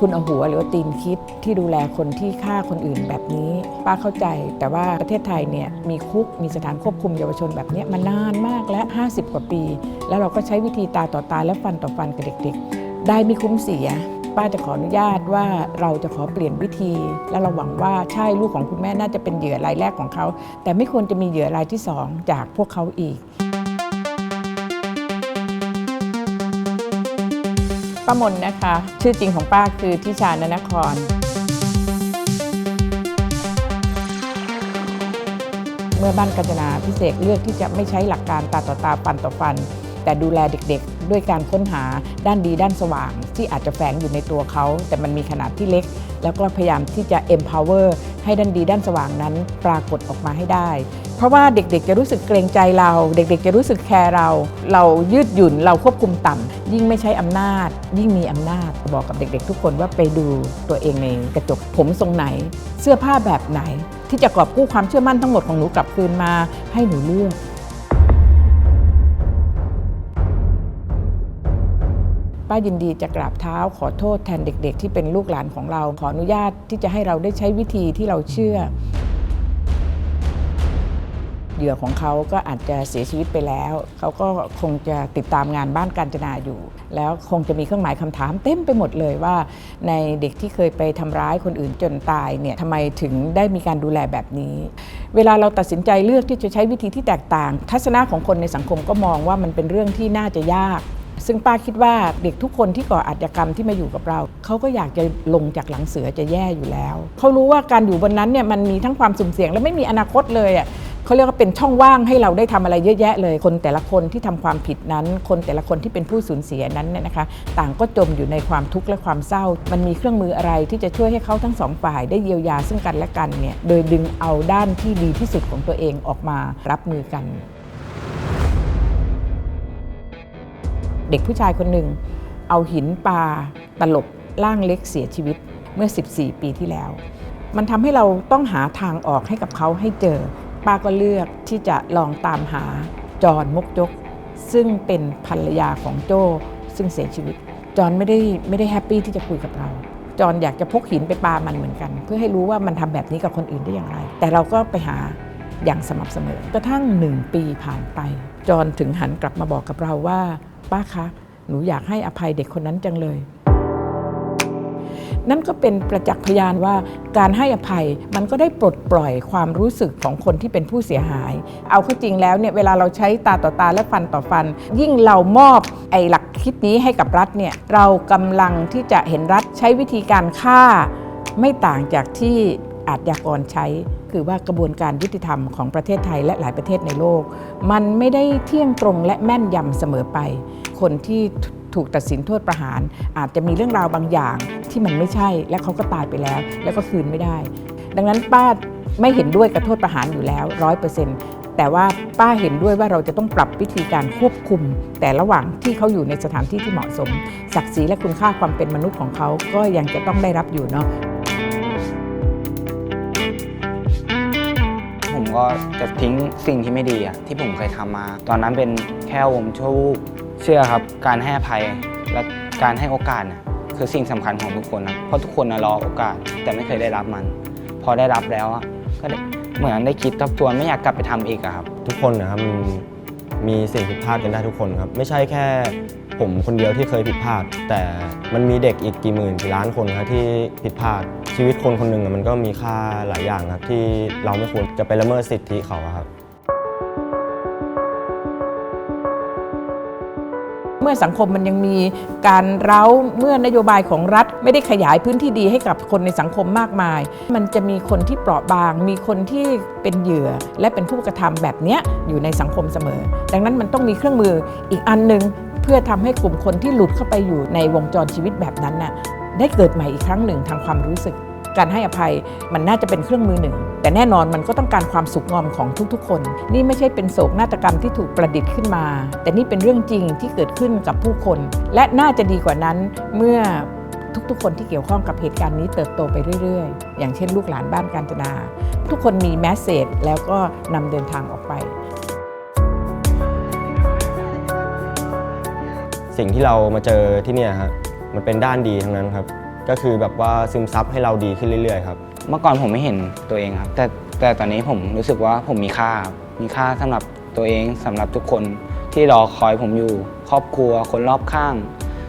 คุณเอาหัวหรือว่าตีนคิดที่ดูแลคนที่ฆ่าคนอื่นแบบนี้ ป้าเข้าใจ แต่ว่าประเทศไทยเนี่ยมีคุกมีสถานควบคุมเยาวชนแบบนี้มานานมากและ 50 กว่าปี แล้วเราก็ใช้วิธีตาต่อตาและฟันต่อฟันกับเด็กๆ ได้ไม่คุ้มเสีย ป้าจะขออนุญาตว่าเราจะขอเปลี่ยนวิธี และเราหวังว่าใช่ลูกของคุณแม่น่าจะเป็นเหยื่อรายแรกของเขา แต่ไม่ควรจะมีเหยื่อรายที่สองจากพวกเขาอีก ป้ามนนะคะ ชื่อจริงของป้าคือทิชานนคร เมื่อบ้านกัญจนาพิเศษเลือกที่จะไม่ใช้หลักการตาต่อตาฟันต่อฟัน แต่ดูแลเด็กๆ ด้วยการค้นหาด้านดีด้านสว่าง ที่อาจจะแฝงอยู่ในตัวเขา แต่มันมีขนาดที่เล็ก แล้วก็พยายามที่จะ empower ให้ด้านดีด้านสว่างนั้นปรากฏออกมาให้ได้ เพราะว่าเด็กๆ จะรู้สึกเกรงใจเรา เด็กๆ จะรู้สึกแคร์เรา เรายืดหยุ่นเราควบคุมต่ำยิ่งไม่ใช้อำนาจ ยิ่งมีอำนาจบอกกับเด็กๆ ทุกคนว่าไปดูตัวเองในกระจกผมทรงไหน เสื้อผ้าแบบไหน ที่จะกอบกู้ความเชื่อมั่นทั้งหมดของหนูกลับคืนมาให้หนูเลือกป้ายินดีจะกราบเท้าขอโทษแทนเด็กๆ ที่เป็นลูกหลานของเรา ขออนุญาตที่จะให้เราได้ใช้วิธีที่เราเชื่อ เหยื่อของเขาก็อาจจะเสียชีวิตไปแล้ว เขาก็คงจะติดตามงานบ้านการจนาอยู่ แล้วคงจะมีเครื่องหมายคำถามเต็มไปหมดเลยว่า ในเด็กที่เคยไปทำร้ายคนอื่นจนตายเนี่ยทำไมถึงได้มีการดูแลแบบนี้ เวลาเราตัดสินใจเลือกที่จะใช้วิธีที่แตกต่าง ทัศนะของคนในสังคมก็มองว่ามันเป็นเรื่องที่น่าจะยากซึ่งป้าคิดว่าเด็กทุกคนที่ก่ออาชญากรรมที่มาอยู่กับเรา เขาก็อยากจะลงจากหลังเสือจะแย่อยู่แล้ว เขารู้ว่าการอยู่บนนั้นเนี่ยมันมีทั้งความสุ่มเสี่ยงและไม่มีอนาคตเลยอะ เขาเรียกว่าเป็นช่องว่างให้เราได้ทำอะไรเยอะแยะเลย คนแต่ละคนที่ทำความผิดนั้น คนแต่ละคนที่เป็นผู้สูญเสียนั้นเนี่ยนะคะ ต่างก็จมอยู่ในความทุกข์และความเศร้า มันมีเครื่องมืออะไรที่จะช่วยให้เขาทั้งสองฝ่ายได้เยียวยาซึ่งกันและกันเนี่ยโดยดึงเอาด้านที่ดีที่สุดของตัวเองออกมารับมือกัน เด็กผู้ชายคนหนึ่งเอาหินปลาตลบร่างเล็กเสียชีวิตเมื่อ 14 ปีที่แล้ว มันทำให้เราต้องหาทางออกให้กับเขาให้เจอ ป้าก็เลือกที่จะลองตามหาจอห์นมกจก ซึ่งเป็นภรรยาของโจ้ซึ่งเสียชีวิต จอห์นไม่ได้ไม่ได้แฮปปี้ที่จะคุยกับเราจอห์นอยากจะพกหินไปปามันเหมือนกัน เพื่อให้รู้ว่ามันทำแบบนี้กับคนอื่นได้อย่างไร แต่เราก็ไปหาอย่างสม่ำเสมอกระทั่งหนึ่งปีผ่านไป จอห์นถึงหันกลับมาบอกกับเราว่า ป้าคะ หนูอยากให้อภัยเด็กคนนั้นจังเลย นั่นก็เป็นประจักษ์พยานว่าการให้อภัยมันก็ได้ปลดปล่อยความรู้สึกของคนที่เป็นผู้เสียหาย เอาเข้าจริงแล้วเนี่ยเวลาเราใช้ตาต่อตาและฟันต่อฟัน ยิ่งเรามอบไอ้หลักคิดนี้ให้กับรัฐเนี่ยเรากำลังที่จะเห็นรัฐใช้วิธีการฆ่า ไม่ต่างจากที่อาชญากรใช้ คือว่ากระบวนการยุติธรรมของประเทศไทยและหลายประเทศในโลก มันไม่ได้เที่ยงตรงและแม่นยำเสมอไป คนที่ ถูกตัดสินโทษประหาร อาจจะมีเรื่องราวบางอย่างที่มันไม่ใช่ และเขาก็ตายไปแล้ว แล้วก็คืนไม่ได้ ดังนั้นป้าไม่เห็นด้วยกับโทษประหารอยู่แล้วร้อยเปอร์เซ็นต์แต่ว่าป้าเห็นด้วยว่าเราจะต้องปรับวิธีการควบคุม แต่ระหว่างที่เขาอยู่ในสถานที่ที่เหมาะสม ศักดิ์ศรีและคุณค่าความเป็นมนุษย์ของเขาก็ยังจะต้องได้รับอยู่เนาะ ก็จะทิ้งสิ่งที่ไม่ดีอะที่ผมเคยทำมา ตอนนั้นเป็นแค่วมชั่ววูบเชื่อครับ การให้อภัยและการให้โอกาสน่ะคือสิ่งสำคัญของทุกคนนะเพราะทุกคนนะรอโอกาสแต่ไม่เคยได้รับมัน พอได้รับแล้วอะก็ได้เหมือนได้คิดทบทวนไม่อยากกลับไปทำอีกอะครับ ทุกคนนะครับมันมีสิ่งผิดพลาดกันได้ทุกคนครับ ไม่ใช่แค่ ผมคนเดียวที่เคยผิดพลาด แต่มันมีเด็กอีกกี่หมื่นกี่ล้านคนครับที่ผิดพลาด ชีวิตคนคนหนึ่งอะมันก็มีค่าหลายอย่างครับที่เราไม่ควรจะไปละเมิดสิทธิเขาอะครับเมื่อสังคมมันยังมีการเร้าเมื่อนโยบายของรัฐ ไม่ได้ขยายพื้นที่ดีให้กับคนในสังคมมากมาย มันจะมีคนที่เปราะบาง มีคนที่เป็นเหยื่อ และเป็นผู้กระทำแบบเนี้ยอยู่ในสังคมเสมอ ดังนั้นมันต้องมีเครื่องมืออีกอันหนึ่ง เพื่อทำให้กลุ่มคนที่หลุดเข้าไปอยู่ในวงจรชีวิตแบบนั้นน่ะได้เกิดใหม่อีกครั้งหนึ่งทางความรู้สึก การให้อภัยมันน่าจะเป็นเครื่องมือหนึ่ง แต่แน่นอนมันก็ต้องการความสุขงอมของทุกๆ คน นี่ไม่ใช่เป็นโศกนาฏกรรมที่ถูกประดิษฐ์ขึ้นมา แต่นี่เป็นเรื่องจริงที่เกิดขึ้นกับผู้คน และน่าจะดีกว่านั้นเมื่อทุกๆ คนที่เกี่ยวข้องกับเหตุการณ์นี้เติบโตไปเรื่อยๆ อย่างเช่นลูกหลานบ้านการจนา ทุกคนมีแมสเซจแล้วก็นำเดินทางออกไป สิ่งที่เรามาเจอที่เนี่ยครับมันเป็นด้านดีทั้งนั้นครับ ก็คือแบบว่าซึมซับให้เราดีขึ้นเรื่อยๆครับ เมื่อก่อนผมไม่เห็นตัวเองครับ แต่แต่ตอนนี้ผมรู้สึกว่าผมมีค่าครับมีค่าสำหรับตัวเองสำหรับทุกคนที่รอคอยผมอยู่ ครอบครัวคนรอบข้าง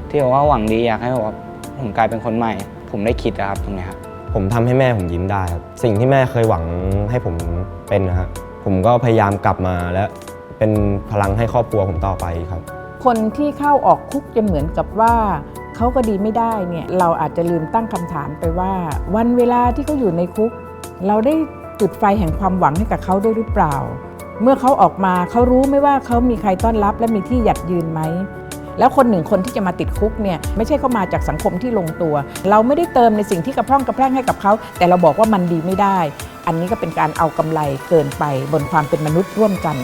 ที่บอกว่าหวังดีอยากให้แบบว่าผมกลายเป็นคนใหม่ ผมได้คิดนะครับตรงเนี้ยครับ ผมทำให้แม่ผมยิ้มได้ครับ สิ่งที่แม่เคยหวังให้ผมเป็นนะฮะผมก็พยายามกลับมาและเป็นพลังให้ครอบครัวผมต่อไปครับ คนที่เข้าออกคุกจะเหมือนกับว่าเขาก็ดีไม่ได้เนี่ยเราอาจจะลืมตั้งคำถามไปว่า วันเวลาที่เขาอยู่ในคุก เราได้จุดไฟแห่งความหวังให้กับเขาด้วยหรือเปล่า เมื่อเขาออกมาเขารู้ไหมว่าเขามีใครต้อนรับและมีที่หยัดยืนไหมแล้วคนหนึ่งคนที่จะมาติดคุกเนี่ยไม่ใช่เขามาจากสังคมที่ลงตัว เราไม่ได้เติมในสิ่งที่กระพร่องกระแพร่งให้กับเขา แต่เราบอกว่ามันดีไม่ได้ อันนี้ก็เป็นการเอากำไรเกินไปบนความเป็นมนุษย์ร่วมกัน